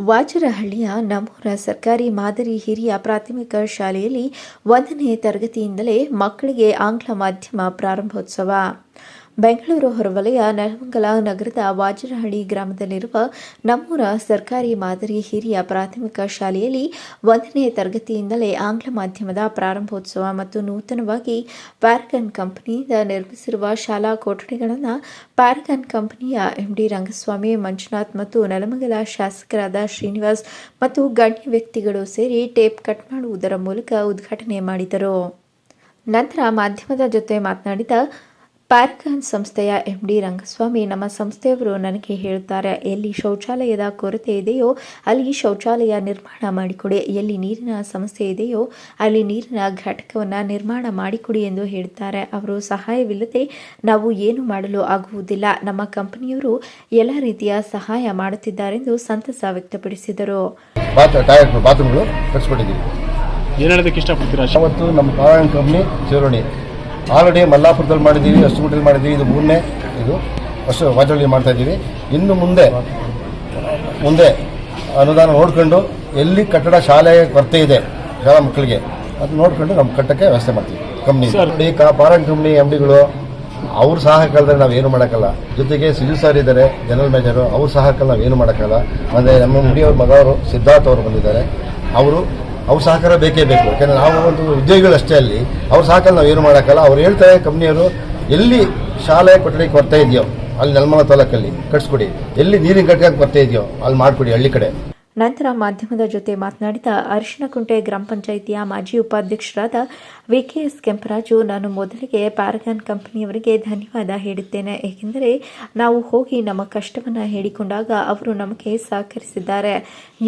ವಾಜರಹಳ್ಳಿಯ ನಮ್ಮೂರ ಸರ್ಕಾರಿ ಮಾದರಿ ಹಿರಿಯ ಪ್ರಾಥಮಿಕ ಶಾಲೆಯಲ್ಲಿ ಒಂದನೇ ತರಗತಿಯಿಂದಲೇ ಮಕ್ಕಳಿಗೆ ಆಂಗ್ಲ ಮಾಧ್ಯಮ ಪ್ರಾರಂಭೋತ್ಸವ. ಬೆಂಗಳೂರು ಹೊರವಲಯ ನೆಲಮಂಗಲ ನಗರದ ವಾಜರಹಳ್ಳಿ ಗ್ರಾಮದಲ್ಲಿರುವ ನಮ್ಮೂರ ಸರ್ಕಾರಿ ಮಾದರಿ ಹಿರಿಯ ಪ್ರಾಥಮಿಕ ಶಾಲೆಯಲ್ಲಿ ಒಂದನೇ ತರಗತಿಯಿಂದಲೇ ಆಂಗ್ಲ ಮಾಧ್ಯಮದ ಪ್ರಾರಂಭೋತ್ಸವ ಮತ್ತು ನೂತನವಾಗಿ ಪ್ಯಾರಗನ್ ಕಂಪನಿಯಿಂದ ನಿರ್ಮಿಸಿರುವ ಶಾಲಾ ಕೊಠಡಿಗಳನ್ನು ಪ್ಯಾರಗನ್ ಕಂಪನಿಯ ಎಂಡಿ ರಂಗಸ್ವಾಮಿ, ಮಂಜುನಾಥ್ ಮತ್ತು ನೆಲಮಂಗಲ ಶಾಸಕರಾದ ಶ್ರೀನಿವಾಸ್ ಮತ್ತು ಗಣ್ಯ ವ್ಯಕ್ತಿಗಳು ಸೇರಿ ಟೇಪ್ ಕಟ್ ಮಾಡುವುದರ ಮೂಲಕ ಉದ್ಘಾಟನೆ ಮಾಡಿದರು. ನಂತರ ಮಾಧ್ಯಮದ ಜೊತೆ ಮಾತನಾಡಿದ ಪ್ಯಾರಗಾನ್ ಸಂಸ್ಥೆಯ ಎಂಡಿ ರಂಗಸ್ವಾಮಿ ನಮ್ಮ ಸಂಸ್ಥೆಯವರು ನನಗೆ ಹೇಳುತ್ತಾರೆ ಎಲ್ಲಿ ಶೌಚಾಲಯದ ಕೊರತೆ ಇದೆಯೋ ಅಲ್ಲಿ ಶೌಚಾಲಯ ನಿರ್ಮಾಣ ಮಾಡಿಕೊಡಿ. ಎಲ್ಲಿ ನೀರಿನ ಸಮಸ್ಯೆ ಇದೆಯೋ ಅಲ್ಲಿ ನೀರಿನ ಘಟಕವನ್ನು ನಿರ್ಮಾಣ ಮಾಡಿಕೊಡಿ ಎಂದು ಹೇಳುತ್ತಾರೆ. ಅವರು ಸಹಾಯವಿಲ್ಲದೆ ನಾವು ಏನು ಮಾಡಲು ಆಗುವುದಿಲ್ಲ. ನಮ್ಮ ಕಂಪನಿಯವರು ಎಲ್ಲ ರೀತಿಯ ಸಹಾಯ ಮಾಡುತ್ತಿದ್ದಾರೆಂದು ಸಂತಸ ವ್ಯಕ್ತಪಡಿಸಿದರು. ನಮ್ಮ ಪಾರಾಯಣ ಕಂಪ್ನಿ ಚಿರೋಣಿ ಆಲ್ರೆಡಿ ಮಲ್ಲಾಪುರದಲ್ಲಿ ಮಾಡಿದ್ದೀವಿ ಅಷ್ಟುಗುಟ್ಟಲ್ಲಿ ಮಾಡಿದ್ದೀವಿ. ಇದು ಮೂರನೇ ಇದು. ಅಷ್ಟು ವಾಜಳ್ಳಿ ಮಾಡ್ತಾ ಇದ್ದೀವಿ. ಇನ್ನು ಮುಂದೆ ಮುಂದೆ ಅನುದಾನ ನೋಡ್ಕೊಂಡು ಎಲ್ಲಿ ಕಟ್ಟಡ ಶಾಲೆ ಕೊರತೆ ಇದೆ ಶಾಲಾ ಮಕ್ಕಳಿಗೆ ಅದು ನೋಡ್ಕೊಂಡು ನಮ್ಮ ಕಟ್ಟಕ್ಕೆ ವ್ಯವಸ್ಥೆ ಮಾಡ್ತೀವಿ. ಕಂಪ್ನಿ. ಕ ಕಾ ಪಾರಾಯಣ ಕಂಪ್ನಿ ಎಂ ಡಿಗಳು ಅವ್ರ ಸಹಾಯಕಲ್ದ್ರೆ ನಾವು ಏನು ಮಾಡೋಕ್ಕಲ್ಲ. ಜೊತೆಗೆ ಸಿಜು ಸರ್ ಇದ್ದಾರೆ ಜನರಲ್ ಮ್ಯಾನೇಜರು ಅವ್ರು ಸಹ ಕಲ್ ನಾವು ಏನು ಮಾಡೋಕ್ಕಲ್ಲ. ಅಂದರೆ ನಮ್ಮ ಮುಡಿಯವ್ರ ಮಗವರು ಸಿದ್ಧಾರ್ಥ ಅವರು ಬಂದಿದ್ದಾರೆ. ಅವರು ಅವ್ರ ಸಹಕಾರ ಬೇಕೇ ಬೇಕು. ಯಾಕಂದರೆ ನಾವು ಒಂದು ಉದ್ಯೋಗಿಗಳಷ್ಟೇ ಅಲ್ಲಿ. ಅವ್ರ ಸಹಕಾರ ನಾವು ಏನು ಮಾಡೋಕ್ಕಲ್ಲ. ಅವ್ರು ಹೇಳ್ತಾರೆ, ಕಂಪ್ನಿಯವರು, ಎಲ್ಲಿ ಶಾಲೆ ಕೊಠಡಿಗೆ ಬರ್ತಾ ಇದೆಯೋ, ಅಲ್ಲಿ ನೆಲಮಲ ತಾಲೂಕಲ್ಲಿ ಕಟ್ಸ್ಕೊಡಿ. ಎಲ್ಲಿ ನೀರಿನ ಕಟ್ಟಕ್ಕೆ ಬರ್ತಾ ಇದೆಯೋ, ಅಲ್ಲಿ ಮಾಡಿಕೊಡಿ ಹಳ್ಳಿ ಕಡೆ. ನಂತರ ಮಾಧ್ಯಮದ ಜೊತೆ ಮಾತನಾಡಿದ ಅರಿಶಿನಕುಂಟೆ ಗ್ರಾಮ ಪಂಚಾಯಿತಿಯ ಮಾಜಿ ಉಪಾಧ್ಯಕ್ಷರಾದ ವಿಕೆಎಸ್ ಕೆಂಪರಾಜು, ನಾನು ಮೊದಲಿಗೆ ಪ್ಯಾರಗಾನ್ ಕಂಪನಿಯವರಿಗೆ ಧನ್ಯವಾದ ಹೇಳುತ್ತೇನೆ. ಏಕೆಂದರೆ ನಾವು ಹೋಗಿ ನಮ್ಮ ಕಷ್ಟವನ್ನು ಹೇಳಿಕೊಂಡಾಗ ಅವರು ನಮಗೆ ಸಹಕರಿಸಿದ್ದಾರೆ.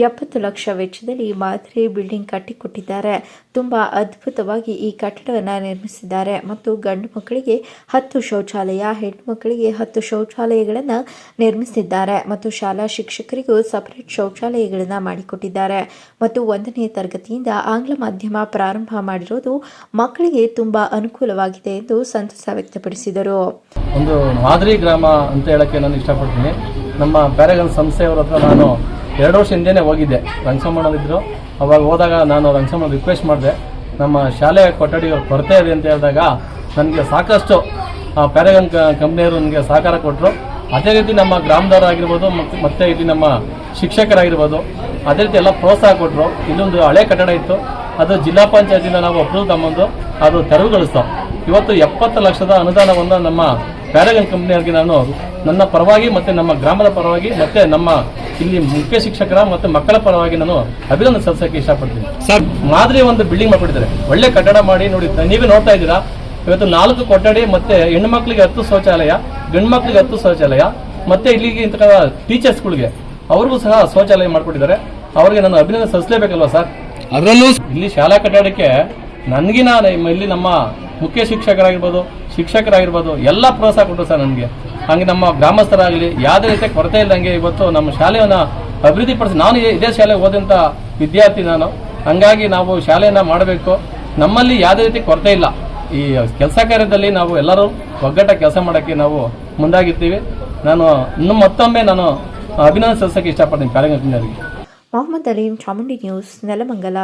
ಎಪ್ಪತ್ತು ಲಕ್ಷ ವೆಚ್ಚದಲ್ಲಿ ಮಾದರಿ ಬಿಲ್ಡಿಂಗ್ ಕಟ್ಟಿಕೊಟ್ಟಿದ್ದಾರೆ. ತುಂಬ ಅದ್ಭುತವಾಗಿ ಈ ಕಟ್ಟಡವನ್ನು ನಿರ್ಮಿಸಿದ್ದಾರೆ. ಮತ್ತು ಗಂಡು ಮಕ್ಕಳಿಗೆ ಹತ್ತು ಶೌಚಾಲಯ, ಹೆಣ್ಣು ಮಕ್ಕಳಿಗೆ ಹತ್ತು ಶೌಚಾಲಯಗಳನ್ನು ನಿರ್ಮಿಸಿದ್ದಾರೆ. ಮತ್ತು ಶಾಲಾ ಶಿಕ್ಷಕರಿಗೂ ಸಪರೇಟ್ ಶೌಚಾಲಯಗಳನ್ನು ಮಾಡಿಕೊಟ್ಟಿದ್ದಾರೆ. ಮತ್ತು ಒಂದನೇ ತರಗತಿಯಿಂದ ಆಂಗ್ಲ ಮಾಧ್ಯಮ ಪ್ರಾರಂಭ ಮಾಡಿರೋದು ಮಕ್ಕಳಿಗೆ ತುಂಬ ಅನುಕೂಲವಾಗಿದೆ ಎಂದು ಸಂತಸ ವ್ಯಕ್ತಪಡಿಸಿದರು. ಒಂದು ಮಾದರಿ ಗ್ರಾಮ ಅಂತ ಹೇಳಕ್ಕೆ ನಾನು ಇಷ್ಟಪಡ್ತೀನಿ. ನಮ್ಮ ಪ್ಯಾರಗನ್ ಸಂಸ್ಥೆಯವರ ಹತ್ರ ನಾನು ಎರಡು ವರ್ಷ ಹಿಂದೆನೇ ಹೋಗಿದ್ದೆ. ರಂಗಸಮ್ಮನವರಿದ್ದರು ಅವಾಗ ಹೋದಾಗ ನಾನು ರಂಗಸಮ್ಮ ರಿಕ್ವೆಸ್ಟ್ ಮಾಡಿದೆ. ನಮ್ಮ ಶಾಲೆಯ ಕೊಠಡಿಗಳು ಕೊರತೆ ಇದೆ ಅಂತ ಹೇಳಿದಾಗ ನನಗೆ ಸಾಕಷ್ಟು ಪ್ಯಾರಗನ್ ಕಂಪ್ನಿಯವರು ನನಗೆ ಸಹಕಾರ ಕೊಟ್ಟರು ಅದೇ ರೀತಿ ನಮ್ಮ ಗ್ರಾಮದವರಾಗಿರ್ಬೋದು ಮತ್ತು ಮತ್ತೆ ಇಲ್ಲಿ ನಮ್ಮ ಶಿಕ್ಷಕರಾಗಿರ್ಬೋದು ಅದೇ ರೀತಿ ಎಲ್ಲ ಪ್ರೋತ್ಸಾಹ ಕೊಟ್ಟರು ಇಲ್ಲೊಂದು ಹಳೆ ಕಟ್ಟಡ ಇತ್ತು ಅದು ಜಿಲ್ಲಾ ಪಂಚಾಯತಿಂದ ನಾವು ಅಪ್ರೂವ್ ತಮ್ಮದು ಅದು ತೆರವುಗೊಳಿಸ್ತಾವೆ ಇವತ್ತು ಎಪ್ಪತ್ತು ಲಕ್ಷದ ಅನುದಾನವನ್ನು ನಮ್ಮ ಪ್ಯಾರಗನ್ ಕಂಪ್ನಿಯವರಿಗೆ ನಾನು ನನ್ನ ಪರವಾಗಿ ಮತ್ತು ನಮ್ಮ ಗ್ರಾಮದ ಪರವಾಗಿ ಮತ್ತು ನಮ್ಮ ಇಲ್ಲಿ ಮುಖ್ಯ ಶಿಕ್ಷಕರ ಮತ್ತು ಮಕ್ಕಳ ಪರವಾಗಿ ನಾನು ಅಭಿನಂದನೆ ಸಲ್ಲಿಸೋಕೆ ಇಷ್ಟಪಡ್ತೀನಿ. ಸರ್. ಮಾದರಿ ಒಂದು ಬಿಲ್ಡಿಂಗ್ ಮಾಡ್ಬಿಟ್ಟಿದ್ದಾರೆ. ಒಳ್ಳೆ ಕಟ್ಟಡ ಮಾಡಿ ನೋಡಿ ನೀವೇ ನೋಡ್ತಾ ಇದ್ದೀರಾ ಇವತ್ತು ನಾಲ್ಕು ಕೊಠಡಿ ಮತ್ತು ಹೆಣ್ಣು ಮಕ್ಕಳಿಗೆ ಹತ್ತು ಶೌಚಾಲಯ ಗಂಡು ಮಕ್ಕಳಿಗೆ ಹತ್ತು ಶೌಚಾಲಯ ಮತ್ತು ಇಲ್ಲಿಗೆ ಇಂಥ ಟೀಚರ್ಸ್ಗಳಿಗೆ ಅವ್ರಿಗೂ ಸಹ ಶೌಚಾಲಯ ಮಾಡಿಕೊಟ್ಟಿದ್ದಾರೆ. ಅವರಿಗೆ ನಾನು ಅಭಿನಂದನೆ ಸಲ್ಲಿಸಲೇಬೇಕಲ್ವಾ ಸರ್? ಅದರಲ್ಲೂ ಇಲ್ಲಿ ಶಾಲಾ ಕಟ್ಟಡಕ್ಕೆ ನನಗಿನ ಇಲ್ಲಿ ನಮ್ಮ ಮುಖ್ಯ ಶಿಕ್ಷಕರಾಗಿರ್ಬೋದು ಶಿಕ್ಷಕರಾಗಿರ್ಬೋದು ಎಲ್ಲ ಪ್ರೋತ್ಸಾಹ ಕೊಟ್ಟರು ಸರ್ ನನಗೆ. ಹಂಗೆ ನಮ್ಮ ಗ್ರಾಮಸ್ಥರಾಗಲಿ ಯಾವುದೇ ರೀತಿಯ ಕೊರತೆ ಇಲ್ಲದಂಗೆ ಇವತ್ತು ನಮ್ಮ ಶಾಲೆಯನ್ನು ಅಭಿವೃದ್ಧಿಪಡಿಸಿ ನಾನು ಇದೇ- ಶಾಲೆಗೆ ಓದಂಥ ವಿದ್ಯಾರ್ಥಿ ನಾನು. ಹಂಗಾಗಿ ನಾವು ಶಾಲೆಯನ್ನು ಮಾಡಬೇಕು. ನಮ್ಮಲ್ಲಿ ಯಾವುದೇ ರೀತಿ ಕೊರತೆ ಇಲ್ಲ. ಈ ಕೆಲಸ ಕಾರ್ಯದಲ್ಲಿ ನಾವು ಎಲ್ಲರೂ ಒಗ್ಗಟ್ಟ ಕೆಲಸ ಮಾಡೋಕ್ಕೆ ನಾವು ಮುಂದಾಗಿರ್ತೀವಿ. ನಾನು ಇನ್ನು ಮತ್ತೊಮ್ಮೆ ನಾನು అభినందన సంస్థకి ఇష్టపడిన కార్యక్రమం జరిగింది. మొహమ్మద్ అలీం చాముండి న్యూస్ నెలమంగళ.